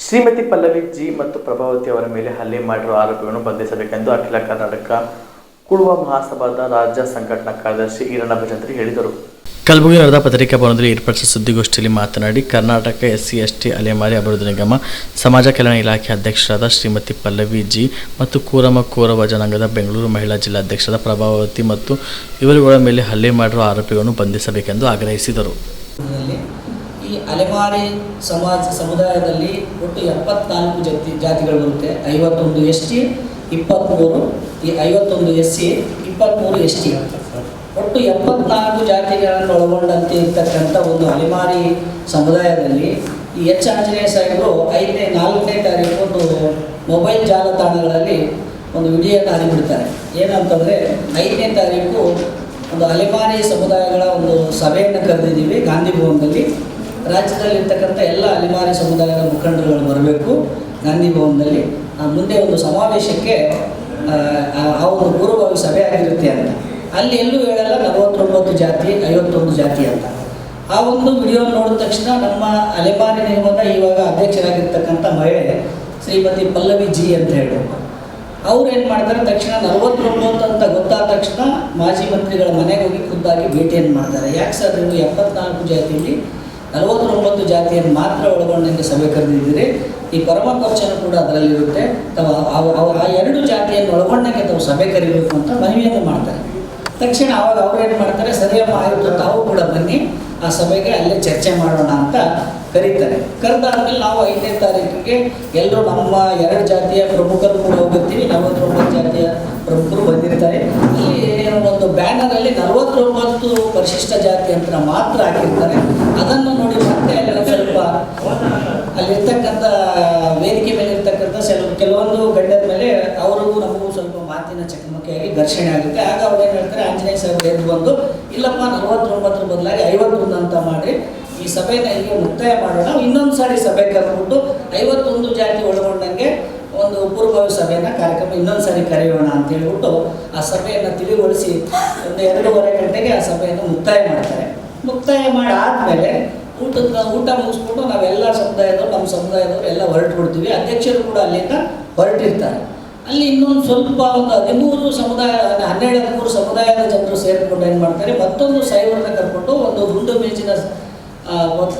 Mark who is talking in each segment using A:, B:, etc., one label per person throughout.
A: Shrimati Pallavi G ಮತ್ತು ಪ್ರಭಾವತಿ ಅವರ ಮೇಲೆ ಹಲ್ಲೆ ಮಾಡಿರುವ ಆರೋಪಿಗಳನ್ನು ಬಂಧಿಸಬೇಕೆಂದು ಅಖಿಲ ಕರ್ನಾಟಕ ಕುಳುವ ಮಹಾಸಭಾದ ರಾಜ್ಯ ಸಂಘಟನಾ ಕಾರ್ಯದರ್ಶಿ ಈರಣ್ಣ ಭಜಂತ್ರಿ ಹೇಳಿದರು. ಕಲಬುರಗಿ ನಡೆದ ಪತ್ರಿಕಾ ಭವನದಲ್ಲಿ ಏರ್ಪಡಿಸಿದ ಸುದ್ದಿಗೋಷ್ಠಿಯಲ್ಲಿ ಮಾತನಾಡಿ, Karnataka S C S T ಅಲೆಮಾರಿ ಅಭಿವೃದ್ಧಿ ನಿಗಮ, ಸಮಾಜ ಕಲ್ಯಾಣ ಇಲಾಖೆ ಅಧ್ಯಕ್ಷರಾದ ಶ್ರೀಮತಿ ಪಲ್ಲವಿ ಜಿ ಮತ್ತು ಕೂರಮ ಕೋರವ ಜನಾಂಗದ ಬೆಂಗಳೂರು ಮಹಿಳಾ ಜಿಲ್ಲಾಧ್ಯಕ್ಷರಾದ ಪ್ರಭಾವತಿ ಮತ್ತು ಇವರುಗಳ ಮೇಲೆ ಹಲ್ಲೆ ಮಾಡಿರುವ ಆರೋಪಿಗಳನ್ನು ಬಂಧಿಸಬೇಕೆಂದು ಆಗ್ರಹಿಸಿದರು.
B: ಅಲೆಮಾರಿ ಸಮಾಜ ಸಮುದಾಯದಲ್ಲಿ ಒಟ್ಟು ಎಪ್ಪತ್ನಾಲ್ಕು ಜಾತಿ ಜಾತಿಗಳು ಬರುತ್ತೆ ಐವತ್ತೊಂದು ಎಸ್ ಟಿ ಇಪ್ಪತ್ತ್ಮೂರು ಈ ಐವತ್ತೊಂದು ಎಸ್ ಸಿ ಇಪ್ಪತ್ತ್ಮೂರು ಎಸ್ ಟಿ. ಒಟ್ಟು ಎಪ್ಪತ್ನಾಲ್ಕು ಜಾತಿಗಳನ್ನು ಒಳಗೊಂಡಂತೆ ಇರ್ತಕ್ಕಂಥ ಒಂದು ಅಲೆಮಾರಿ ಸಮುದಾಯದಲ್ಲಿ ಈ ಎಚ್ ಆಂಜನೇಯ ಸಾಹೇಬರು ಐದನೇ, ನಾಲ್ಕನೇ ತಾರೀಕು ಒಂದು ಮೊಬೈಲ್ ಜಾಲತಾಣಗಳಲ್ಲಿ ಒಂದು ವಿಡಿಯೋನ ಹರಿಬಿಡ್ತಾರೆ. ಏನಂತಂದರೆ, ಐದನೇ ತಾರೀಕು ಒಂದು ಅಲೆಮಾರಿ ಸಮುದಾಯಗಳ ಒಂದು ಸಭೆಯನ್ನು ಕರೆದಿದ್ದೀವಿ ಗಾಂಧಿ ಭವನದಲ್ಲಿ. ರಾಜ್ಯದಲ್ಲಿರ್ತಕ್ಕಂಥ ಎಲ್ಲ ಅಲೆಮಾರಿ ಸಮುದಾಯದ ಮುಖಂಡರುಗಳು ಬರಬೇಕು. ಗಾಂಧಿ ಭವನದಲ್ಲಿ. ಮುಂದೆ ಒಂದು ಸಮಾವೇಶಕ್ಕೆ ಅವರು ಒಂದು ಸಭೆ ಆಗಿರುತ್ತೆ ಅಂತ. ಅಲ್ಲಿ ಎಲ್ಲೂ ಹೇಳಲ್ಲ, ನಲವತ್ತೊಂಬತ್ತು ಜಾತಿ, ಐವತ್ತೊಂದು ಜಾತಿ ಅಂತ. ಆ ಒಂದು ವಿಡಿಯೋ ನೋಡಿದ ತಕ್ಷಣ ನಮ್ಮ ಅಲೆಮಾರಿ ನಿಗಮದ ಇವಾಗ ಅಧ್ಯಕ್ಷರಾಗಿರ್ತಕ್ಕಂಥ ಮಹಿಳೆ ಶ್ರೀಮತಿ ಪಲ್ಲವಿ ಜಿ ಅಂತ ಹೇಳಿ ಅವ್ರು ಏನು ಮಾಡ್ತಾರೆ, ತಕ್ಷಣ ನಲವತ್ತೊಂಬತ್ತು ಅಂತ ಗೊತ್ತಾದ ತಕ್ಷಣ ಮಾಜಿ ಮಂತ್ರಿಗಳ ಮನೆಗೆ ಹೋಗಿ ಖುದ್ದಾಗಿ ಭೇಟಿಯನ್ನು ಮಾಡ್ತಾರೆ. ಯಾಕೆ ಸರ್ ನೀವು ಎಪ್ಪತ್ನಾಲ್ಕು ಜಾತಿಯಲ್ಲಿ ನಲವತ್ತೊಂಬತ್ತು ಜಾತಿಯನ್ನು ಮಾತ್ರ ಒಳಗೊಂಡಂತೆ ಸಭೆ ಕರೆದಿದ್ದೀರಿ. ಈ ಪರಮ ಕೂಡ ಅದರಲ್ಲಿರುತ್ತೆ. ಅಥವಾ ಆ ಎರಡು ಜಾತಿಯನ್ನು ಒಳಗೊಂಡಂಗೆ ತಾವು ಸಭೆ ಕರಿಬೇಕು ಅಂತ ಮನವಿಯನ್ನು ಮಾಡ್ತಾರೆ. ತಕ್ಷಣ ಅವಾಗ ಅವ್ರು ಏನು ಮಾಡ್ತಾರೆ? ಸರಿಯಮ್ಮ ಆಯಿತು, ತಾವು ಕೂಡ ಬನ್ನಿ. ಆ ಸಭೆಗೆ ಅಲ್ಲೇ ಚರ್ಚೆ ಮಾಡೋಣ ಅಂತ ಕರೀತಾರೆ. ಕರೆದಾದ್ಮೇಲೆ ನಾವು ಐದನೇ ತಾರೀಕಿಗೆ ಎಲ್ಲರೂ ನಮ್ಮ ಎರಡು ಜಾತಿಯ ಪ್ರಮುಖರು ಕೂಡ ಹೋಗುತ್ತೀವಿ ನಲವತ್ತೊಂಬತ್ತು ಜಾತಿಯ ಪ್ರಮುಖರು ಬಂದಿರ್ತಾರೆ. ಇಲ್ಲಿ ಒಂದು ಬ್ಯಾನರಲ್ಲಿ ನಲವತ್ತೊಂಬತ್ತು ಪರಿಶಿಷ್ಟ ಜಾತಿ ಅಂತ ಮಾತ್ರ ಹಾಕಿರ್ತಾರೆ. ಅದನ್ನು ನೋಡಿ ಮತ್ತೆ ಅಲ್ಲಿ ಸ್ವಲ್ಪ ಅಲ್ಲಿರ್ತಕ್ಕಂಥ ವೇದಿಕೆ ಮೇಲೆ ಇರ್ತಕ್ಕಂಥ ಸ್ವಲ್ಪ ಕೆಲವೊಂದು ಗಂಡದ ಮೇಲೆ ಅವರಿಗೂ ನಮಗೂ ಸ್ವಲ್ಪ ಮಾತಿನ ಚಕಮಕಿಯಾಗಿ ಘರ್ಷಣೆ ಆಗುತ್ತೆ. ಆಗ ಅವ್ರು ಏನು ಹೇಳ್ತಾರೆ, ಆಂಜನೇಯ ಸಾಹೇಬ್ ಎದ್ದು ಬಂದು, ಇಲ್ಲಪ್ಪ, ನಲವತ್ತೊಂಬತ್ತರ ಬದಲಾಗಿ ಐವತ್ತೊಂದು ಅಂತ ಮಾಡಿ ಈ ಸಭೆನ ಹೀಗೆ ಮುಕ್ತಾಯ ಮಾಡೋಣ. ಇನ್ನೊಂದು ಸಾರಿ ಸಭೆ ಕರೆದುಬಿಟ್ಟು ಐವತ್ತೊಂದು ಜಾತಿ ಒಳಗೊಂಡಂಗೆ ಒಂದು ಪೂರ್ವಭಾವಿ ಸಭೆಯನ್ನು ಕಾರ್ಯಕ್ರಮ ಇನ್ನೊಂದು ಸಾರಿ ಕರೆಯೋಣ ಅಂತ ಹೇಳಿಬಿಟ್ಟು ಆ ಸಭೆಯನ್ನು ತಿಳಿಗೊಳಿಸಿ ಒಂದು ಎರಡೂವರೆ ಗಂಟೆಗೆ ಆ ಸಭೆಯನ್ನು ಮುಕ್ತಾಯ ಮಾಡ್ತಾರೆ. ಮುಕ್ತಾಯ ಮಾಡಿ ಆದಮೇಲೆ ಊಟದ ಊಟ ಮುಗಿಸ್ಬಿಟ್ಟು ನಾವೆಲ್ಲ ಸಮುದಾಯದವರು, ನಮ್ಮ ಸಮುದಾಯದವರು ಎಲ್ಲ ಹೊರಟು ಬಿಡ್ತೀವಿ. ಅಧ್ಯಕ್ಷರು ಕೂಡ ಅಲ್ಲಿಂದ ಹೊರಟಿರ್ತಾರೆ. ಅಲ್ಲಿ ಇನ್ನೊಂದು ಸ್ವಲ್ಪ ಒಂದು ಹದಿಮೂರು ಸಮುದಾಯ ಹನ್ನೆರಡು, ಹದಿಮೂರು ಸಮುದಾಯದ ಜನರು ಸೇರಿಕೊಂಡು ಏನು ಮಾಡ್ತಾರೆ, ಮತ್ತೊಂದು ಸೈವರ್ನ ಕರ್ಕೊಂಡು ಒಂದು ಗುಂಡು ಮೇಜಿನ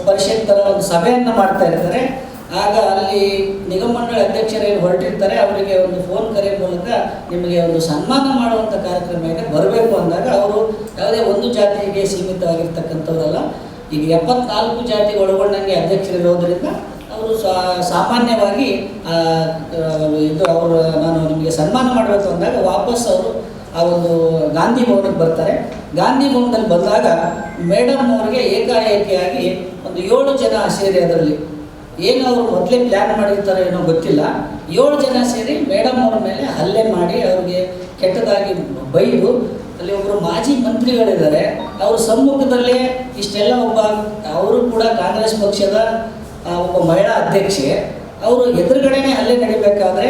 B: ಪರಿಷತ್ ಥರ ಒಂದು ಸಭೆಯನ್ನು ಮಾಡ್ತಾ ಇರ್ತಾರೆ. ಆಗ ಅಲ್ಲಿ ನಿಗಮ ಮಂಡಳಿ ಅಧ್ಯಕ್ಷರು ಏನು ಹೊರಟಿರ್ತಾರೆ, ಅವರಿಗೆ ಒಂದು ಫೋನ್ ಕರೆ ಮೂಲಕ ನಿಮಗೆ ಒಂದು ಸನ್ಮಾನ ಮಾಡುವಂಥ ಕಾರ್ಯಕ್ರಮ ಇದೆ, ಬರಬೇಕು ಅಂದಾಗ ಅವರು ಯಾವುದೇ ಒಂದು ಜಾತಿಗೆ ಸೀಮಿತವಾಗಿರ್ತಕ್ಕಂಥವರಲ್ಲ. ಈಗ ಎಪ್ಪತ್ನಾಲ್ಕು ಜಾತಿ ಒಳಗೊಂಡಂಗೆ ಅಧ್ಯಕ್ಷರಿರೋದ್ರಿಂದ ಅವರು ಸಾಮಾನ್ಯವಾಗಿ ಇದು ಅವರು, ನಾನು ನಿಮಗೆ ಸನ್ಮಾನ ಮಾಡಬೇಕು ಅಂದಾಗ ವಾಪಸ್ ಅವರು ಆ ಒಂದು ಗಾಂಧಿ ಭವನಕ್ಕೆ ಬರ್ತಾರೆ. ಗಾಂಧಿ ಭವನದಲ್ಲಿ ಬಂದಾಗ ಮೇಡಮ್ ಅವರಿಗೆ ಏಕಾಏಕಿಯಾಗಿ ಒಂದು ಏಳು ಜನ ಸೇರಿ ಅದರಲ್ಲಿ. ಏನು ಅವರು ಮೊದಲೇ ಪ್ಲ್ಯಾನ್ ಮಾಡಿರ್ತಾರೆ ಏನೋ ಗೊತ್ತಿಲ್ಲ. ಏಳು ಜನ ಸೇರಿ ಮೇಡಮ್ ಅವ್ರ ಮೇಲೆ ಹಲ್ಲೆ ಮಾಡಿ ಅವ್ರಿಗೆ ಕೆಟ್ಟದಾಗಿ ಬೈದು ಅಲ್ಲಿ ಒಬ್ಬರು ಮಾಜಿ ಮಂತ್ರಿಗಳಿದ್ದಾರೆ. ಅವ್ರ ಸಮ್ಮುಖದಲ್ಲೇ ಇಷ್ಟೆಲ್ಲ ಒಬ್ಬ, ಅವರು ಕೂಡ ಕಾಂಗ್ರೆಸ್ ಪಕ್ಷದ ಒಬ್ಬ ಮಹಿಳಾ ಅಧ್ಯಕ್ಷೆ. ಅವರು ಎದುರುಗಡೆನೇ ಹಲ್ಲೆ ನಡಿಬೇಕಾದ್ರೆ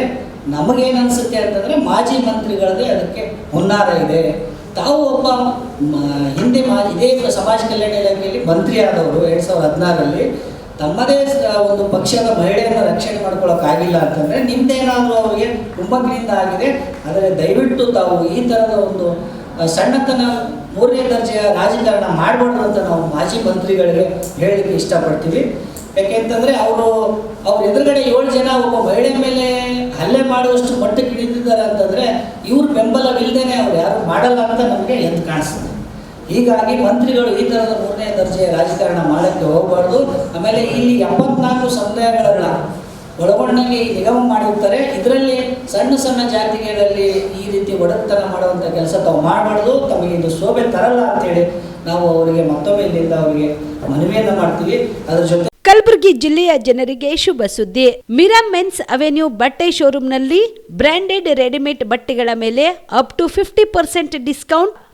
B: ನಮಗೇನು ಅನಿಸುತ್ತೆ ಅಂತಂದರೆ ಮಾಜಿ ಮಂತ್ರಿಗಳದೇ ಅದಕ್ಕೆ ಹುನ್ನಾರ ಇದೆ. ತಾವು ಒಬ್ಬ ಹಿಂದೆ ಮಾ, ಇದೇ ಸಮಾಜ ಕಲ್ಯಾಣ ಇಲಾಖೆಯಲ್ಲಿ ಮಂತ್ರಿ ಆದವರು ಎರಡು ಸಾವಿರದ ಹದಿನಾರರಲ್ಲಿ. ತಮ್ಮದೇ ಒಂದು ಪಕ್ಷದ ಮಹಿಳೆಯನ್ನು ರಕ್ಷಣೆ ಮಾಡ್ಕೊಳ್ಳೋಕ್ಕಾಗಿಲ್ಲ ಅಂತಂದರೆ ನಿಮ್ದೇನಾದರೂ ಅವರಿಗೆ ಕುಮ್ಮಕ್ಕಿನಿಂದ ಆಗಿದೆ. ಆದರೆ ದಯವಿಟ್ಟು ತಾವು ಈ ಥರದ ಒಂದು ಸಣ್ಣತನ, ಮೂರನೇ ದರ್ಜೆಯ ರಾಜಕಾರಣ ಮಾಡಬಾರ್ದು ಅಂತ ನಾವು ಮಾಜಿ ಮಂತ್ರಿಗಳಿಗೆ ಹೇಳಲಿಕ್ಕೆ ಇಷ್ಟಪಡ್ತೀವಿ. ಯಾಕೆಂತಂದರೆ ಅವರು, ಅವ್ರ ಎದುರುಗಡೆ ಏಳು ಜನ ಒಬ್ಬ ಮಹಿಳೆ ಮೇಲೆ ಹಲ್ಲೆ ಮಾಡುವಷ್ಟು ಮಟ್ಟಕ್ಕೆ ಇಳಿದಿದ್ದಾರೆ ಅಂತಂದರೆ ಇವ್ರ ಬೆಂಬಲವಿಲ್ಲದೇ ಅವ್ರು ಯಾರು ಮಾಡಲ್ಲ ಅಂತ ನಮಗೆ ಎದ್ದು ಕಾಣಿಸ್ತದೆ. ಹೀಗಾಗಿ ಮಂತ್ರಿಗಳು ಈ ಥರದ ಮೂರನೇ ದರ್ಜೆಯ ರಾಜಕಾರಣ ಮಾಡೋಕ್ಕೆ ಹೋಗಬಾರ್ದು. ಆಮೇಲೆ ಇಲ್ಲಿ ಎಪ್ಪತ್ನಾಲ್ಕು ಸಮುದಾಯಗಳನ್ನ ಒಳಗೊಂಡಂಗೆ ನಿಗಮ ಮಾಡಿರ್ತಾರೆ. ಇದರಲ್ಲಿ ಸಣ್ಣ ಸಣ್ಣ ಜಾತಿಗಳಲ್ಲಿ ಈ ರೀತಿ ಒಡತನ ಮಾಡುವಂಥ ಕೆಲಸ ತಾವು ಮಾಡಬಾರ್ದು. ತಮಗೆ ಇದು ಶೋಭೆ ತರಲ್ಲ ಅಂತೇಳಿ ನಾವು ಅವರಿಗೆ ಮತ್ತೊಮ್ಮೆ ಇಲ್ಲಿಂದ ಅವರಿಗೆ ಮನವಿಯನ್ನು ಮಾಡ್ತೀವಿ. ಅದ್ರ ಜೊತೆ
C: ಕಲಬುರಗಿ ಜಿಲ್ಲೆಯ ಜನರಿಗೆ ಶುಭ ಸುದ್ದಿ. ಮಿರಾ ಮೆನ್ಸ್ ಅವೆನ್ಯೂ ಬಟ್ಟೆ ಶೋರೂಮ್ನಲ್ಲಿ ಬ್ರಾಂಡೆಡ್ ರೆಡಿಮೇಡ್ ಬಟ್ಟೆಗಳ ಮೇಲೆ up to fifty percent discount